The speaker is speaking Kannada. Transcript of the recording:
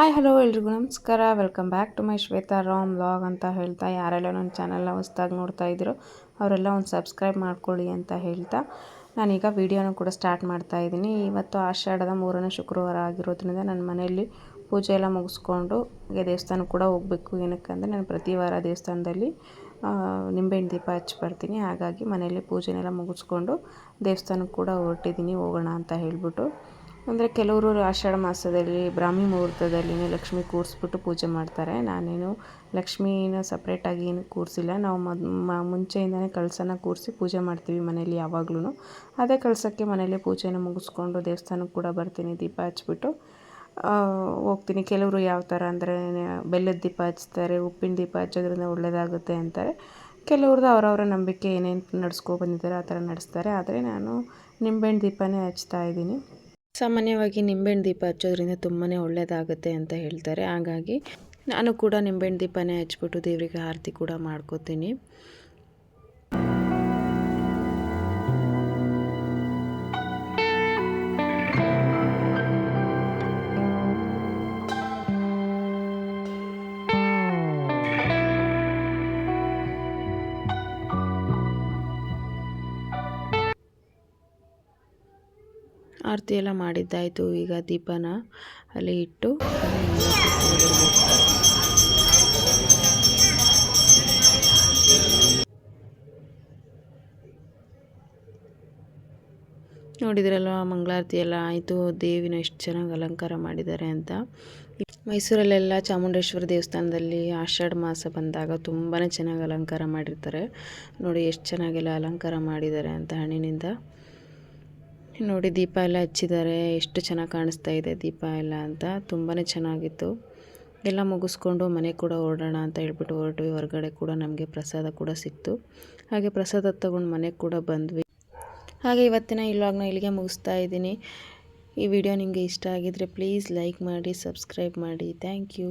ಹಾಯ್ ಹಲೋ ಎಲ್ರಿಗೂ. ನಮಸ್ಕಾರ. Welcome back to my Shweta Ram vlog ಅಂತ ಹೇಳ್ತಾ ಯಾರೆಲ್ಲ ನನ್ನ ಚಾನಲ್ನ ಹೊಸ್ದಾಗಿ ನೋಡ್ತಾ ಇದ್ದೀರೋ ಅವರೆಲ್ಲ ಒಂದು ಸಬ್ಸ್ಕ್ರೈಬ್ ಮಾಡ್ಕೊಳ್ಳಿ ಅಂತ ಹೇಳ್ತಾ ನಾನೀಗ ವಿಡಿಯೋನ ಕೂಡ ಸ್ಟಾರ್ಟ್ ಮಾಡ್ತಾ ಇದ್ದೀನಿ. ಇವತ್ತು ಆಷಾಢದ ಮೂರನೇ ಶುಕ್ರವಾರ ಆಗಿರೋದ್ರಿಂದ ನನ್ನ ಮನೆಯಲ್ಲಿ ಪೂಜೆ ಎಲ್ಲ ಮುಗಿಸ್ಕೊಂಡು ಹಾಗೆ ದೇವಸ್ಥಾನಕ್ಕೆ ಕೂಡ ಹೋಗಬೇಕು. ಏನಕ್ಕಂದರೆ ನಾನು ಪ್ರತಿ ವಾರ ದೇವಸ್ಥಾನದಲ್ಲಿ ನಿಂಬೆಹಣ್ಣು ದೀಪ ಹಚ್ಚಿ ಬರ್ತೀನಿ. ಹಾಗಾಗಿ ಮನೆಯಲ್ಲಿ ಪೂಜೆನೆಲ್ಲ ಮುಗಿಸ್ಕೊಂಡು ದೇವಸ್ಥಾನಕ್ಕೆ ಕೂಡ ಹೊರಟಿದ್ದೀನಿ. ಹೋಗೋಣ ಅಂತ ಹೇಳ್ಬಿಟ್ಟು. ಅಂದರೆ ಕೆಲವರು ಆಷಾಢ ಮಾಸದಲ್ಲಿ, ಬ್ರಾಹ್ಮಿ ಮುಹೂರ್ತದಲ್ಲಿ ಲಕ್ಷ್ಮಿ ಕೂರಿಸ್ಬಿಟ್ಟು ಪೂಜೆ ಮಾಡ್ತಾರೆ. ನಾನೇನು ಲಕ್ಷ್ಮೀನ ಸಪ್ರೇಟಾಗಿ ಏನು ಕೂರಿಸಿಲ್ಲ. ನಾವು ಮುಂಚೆಯಿಂದನೇ ಕಳಸನ ಕೂರಿಸಿ ಪೂಜೆ ಮಾಡ್ತೀವಿ ಮನೇಲಿ ಯಾವಾಗ್ಲೂ ಅದೇ ಕಳಸಕ್ಕೆ ಮನೇಲಿ ಪೂಜೆನ ಮುಗಿಸ್ಕೊಂಡು ದೇವಸ್ಥಾನಕ್ಕೆ ಕೂಡ ಬರ್ತೀನಿ, ದೀಪ ಹಚ್ಬಿಟ್ಟು ಹೋಗ್ತೀನಿ. ಕೆಲವರು ಯಾವ ಥರ ಅಂದರೆ, ಬೆಲ್ಲದ ದೀಪ ಹಚ್ತಾರೆ, ಉಪ್ಪಿನ ದೀಪ ಹಚ್ಚೋದ್ರಿಂದ ಒಳ್ಳೆಯದಾಗುತ್ತೆ ಅಂತಾರೆ. ಕೆಲವ್ರದ್ದು ಅವರವರ ನಂಬಿಕೆ ಏನೇನು ನಡೆಸ್ಕೊ ಬಂದಿದ್ದಾರೆ ಆ ಥರ ನಡೆಸ್ತಾರೆ. ಆದರೆ ನಾನು ನಿಂಬೆಹಣ್ಣು ದೀಪನೇ ಹಚ್ತಾ ಇದ್ದೀನಿ. ಸಾಮಾನ್ಯವಾಗಿ ನಿಂಬೆಹಣ್ಣು ದೀಪ ಹಚ್ಚೋದ್ರಿಂದ ತುಂಬಾ ಒಳ್ಳೆಯದಾಗುತ್ತೆ ಅಂತ ಹೇಳ್ತಾರೆ. ಹಾಗಾಗಿ ನಾನು ಕೂಡ ನಿಂಬೆಹಣ್ಣು ದೀಪನೇ ಹಚ್ಬಿಟ್ಟು ದೇವರಿಗೆ ಆರತಿ ಕೂಡ ಮಾಡ್ಕೋತೀನಿ. ಆರತಿ ಎಲ್ಲ ಮಾಡಿದ್ದಾಯಿತು. ಈಗ ದೀಪನ ಅಲ್ಲಿ ಇಟ್ಟು ನೋಡಿದ್ರಲ್ಲ ಮಂಗಳಾರತಿ ಎಲ್ಲ ಆಯಿತು. ದೇವಿನ ಎಷ್ಟು ಚೆನ್ನಾಗಿ ಅಲಂಕಾರ ಮಾಡಿದ್ದಾರೆ ಅಂತ. ಮೈಸೂರಲ್ಲೆಲ್ಲ ಚಾಮುಂಡೇಶ್ವರಿ ದೇವಸ್ಥಾನದಲ್ಲಿ ಆಷಾಢ ಮಾಸ ಬಂದಾಗ ತುಂಬಾ ಚೆನ್ನಾಗಿ ಅಲಂಕಾರ ಮಾಡಿರ್ತಾರೆ. ನೋಡಿ, ಎಷ್ಟು ಚೆನ್ನಾಗೆಲ್ಲ ಅಲಂಕಾರ ಮಾಡಿದ್ದಾರೆ ಅಂತ ಹಣ್ಣಿನಿಂದ. ನೋಡಿ ದೀಪ ಎಲ್ಲ ಹಚ್ಚಿದ್ದಾರೆ. ಎಷ್ಟು ಚೆನ್ನಾಗಿ ಕಾಣಿಸ್ತಾ ಇದೆ ದೀಪ ಎಲ್ಲ ಅಂತ. ತುಂಬಾ ಚೆನ್ನಾಗಿತ್ತು. ಎಲ್ಲ ಮುಗಿಸ್ಕೊಂಡು ಮನೆ ಕೂಡ ಹೊರಡೋಣ ಅಂತ ಹೇಳ್ಬಿಟ್ಟು ಹೊರಟ್ವಿ. ಹೊರಗಡೆ ಕೂಡ ನಮಗೆ ಪ್ರಸಾದ ಕೂಡ ಸಿಕ್ತು. ಹಾಗೆ ಪ್ರಸಾದ ತಗೊಂಡು ಮನೆಗೆ ಕೂಡ ಬಂದ್ವಿ. ಹಾಗೆ ಇವತ್ತಿನ ಇಲ್ವಾಗ್ನ ಇಲ್ಲಿಗೆ ಮುಗಿಸ್ತಾ ಇದ್ದೀನಿ. ಈ ವಿಡಿಯೋ ನಿಮಗೆ ಇಷ್ಟ ಆಗಿದರೆ ಪ್ಲೀಸ್ ಲೈಕ್ ಮಾಡಿ, ಸಬ್ಸ್ಕ್ರೈಬ್ ಮಾಡಿ. Thank you.